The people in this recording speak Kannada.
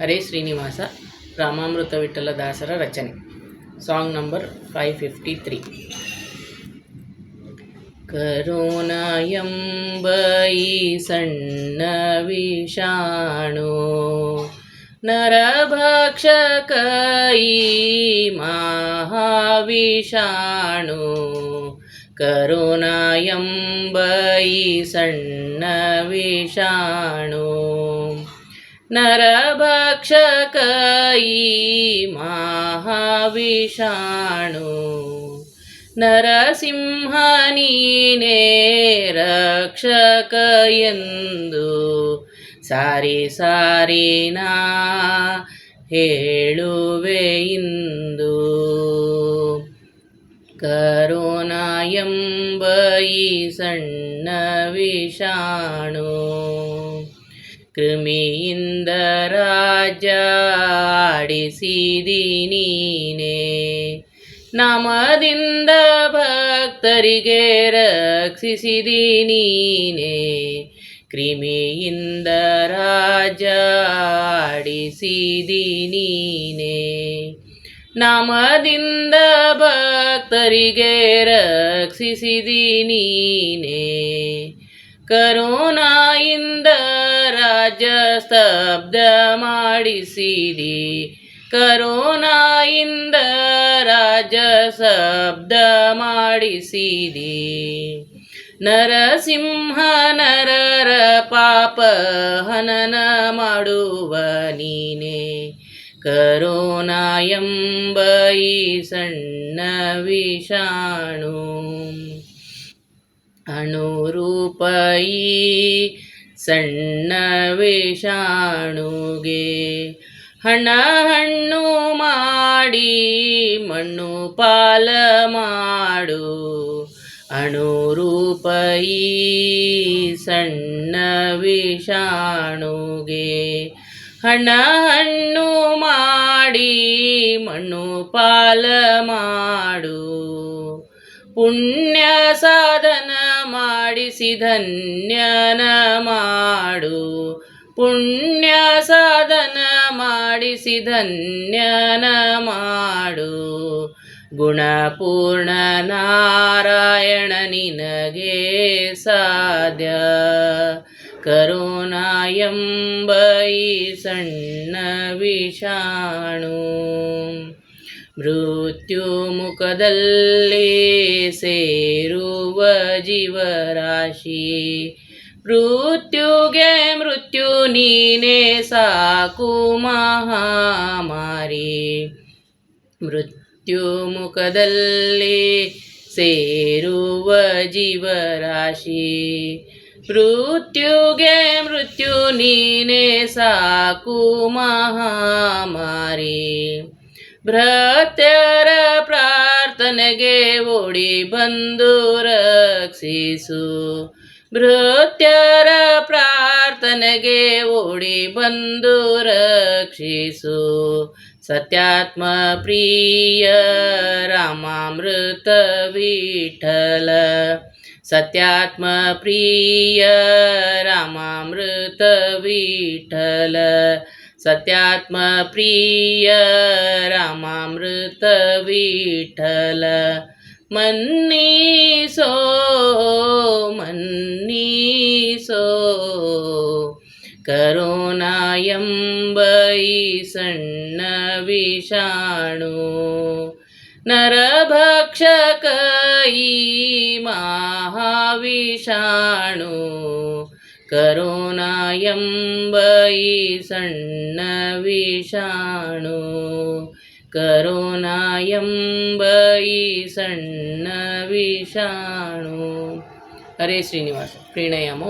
ಹರೇ ಶ್ರೀನಿವಾಸ ರಾಮಾಮೃತ ವಿಠಲ ದಾಸರ ರಚನೆ song number five fifty three corona ಎಂಬ ಈ ಸಣ್ಣ ವಿಷಾಣು ನರಭಕ್ಷಕ ಈ ಮಹಾವಿಷಾಣು ನರಭಕ್ಷಕ ಮಹಾವಿಷಾಣು. ನರಸಿಂಹ ನೀನೇ ರಕ್ಷಕ ಎಂದು ಸಾರಿ ಸಾರಿ ನಾ ಹೇಳುವೆ ಇಂದು. ಕರೋನಾ ಎಂಬ ಈ ಸಣ್ಣ ವಿಷಾಣು ಕೃಮಿಯಿಂದ ರಾಜ ನಮದಿಂದ ನೀನೇ. ನಾಮದಿಂದ ಭಕ್ತರಿಗೆ ರಕ್ಷಿಸಿದಿ ನೀನೇ. ಕ್ರಿಮಿಯಿಂದ ರಾಜ ಆಡಿಸಿದಿ ನೀನೇ. ನಮದಿಂದ ಭಕ್ತರಿಗೆ ರಕ್ಷಿಸಿದಿ ನೀನೇ. ಕರೋನಾಯಿಂದ ರಾಜ ಸ್ತಬ್ಧ ಮಾಡಿಸಿದಿ ಇಂದ ರಾಜ ಶಬ್ದ ಮಾಡಿಸಿದಿ ನರಸಿಂಹ ನರರ ಪಾಪ ಹನನ ಮಾಡುವ ನೀನೆ. ಕರೋನಾ ಎಂಬ ಈ ಸಣ್ಣ ವಿಷಾಣು. ಅಣುರೂಪಾಯಿ ಸಣ್ಣ ವಿಷಾಣುಗೆ ಹಣ ಹಣ್ಣು ಮಾಡಿ ಮಣ್ಣು ಪಾಲ ಮಾಡು. ಅಣುರೂಪಾಯಿ ಸಣ್ಣ ವಿಷಾಣುಗೆ ಹಣ ಹಣ್ಣು ಮಾಡಿ ಮಣ್ಣು ಪಾಲ ಮಾಡು. ಪುಣ್ಯ ಸಾಧನ ಮಾಡಿಸಿ ಧನ್ಯನ ಮಾಡು. ಪುಣ್ಯ ಸಾಧನ ಮಾಡಿಸಿ ಧನ್ಯನ ಮಾಡು. ಗುಣಪೂರ್ಣ ನಾರಾಯಣ ನಿನಗೆ ಸಾಧ್ಯ. ಕರೋನಾ ಎಂಬ ಈ ಸಣ್ಣ ವಿಷಾಣು. ಮೃತ್ಯು ಮುಖದಲ್ಲಿ ಸೇರುವ ಜೀವರಾಶಿ. ಮೃತ್ಯುಗೆ ಮೃತ್ಯು ನೀನೇ ಸಾಕು ಮಹಾಮಾರಿ. ಮೃತ್ಯು ಮುಖದಲ್ಲಿ ಸೇರುವ ಜೀವರಾಶಿ. ಮೃತ್ಯುಗೆ ಮೃತ್ಯು ನೀನೇ ಸಾಕು ಮಹಾಮಾರಿ. ಭ್ರತ್ಯರ ಪ್ರಾರ್ಥನೆಗೆ ಓಡಿ ಬಂದು ರಕ್ಷಿಸು. ಭೃತ್ಯರ ಪ್ರಾರ್ಥನೆಗೆ ಓಡಿ ಬಂದು ರಕ್ಷಿಸು. ಸತ್ಯಾತ್ಮ ಪ್ರಿಯ ರಾಮಾಮೃತ ವಿಠಲ. ಸತ್ಯಾತ್ಮ ಪ್ರಿಯ ರಾಮಾಮೃತ ವಿಠಲ. ಸತ್ಯಾತ್ಮ ಪ್ರಿಯ ರಾಮಾಮೃತ ವಿಠಲ ಮನ್ನೀಸೋ ಮನ್ನೀಸೋ ಕರೋನಾ ಎಂಬ ಈ ಸಣ್ಣ ವಿಷಾಣು ನರಭಕ್ಷಕ ಈ ಮಹಾವಿಷಾಣು ಕರೋನಾ ಎಂಬ